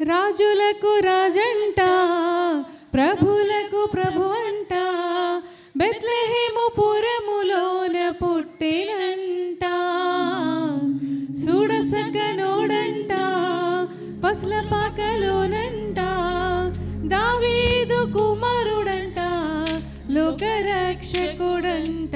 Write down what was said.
రాజులకు రాజంట ప్రభులకు ప్రభు అంట బెత్లహేము పురములోన పుట్టినంట. చూడసగనోడంట పసుల పాకలోనంట దావీదు కుమారుడంట లోకరక్షకుడంట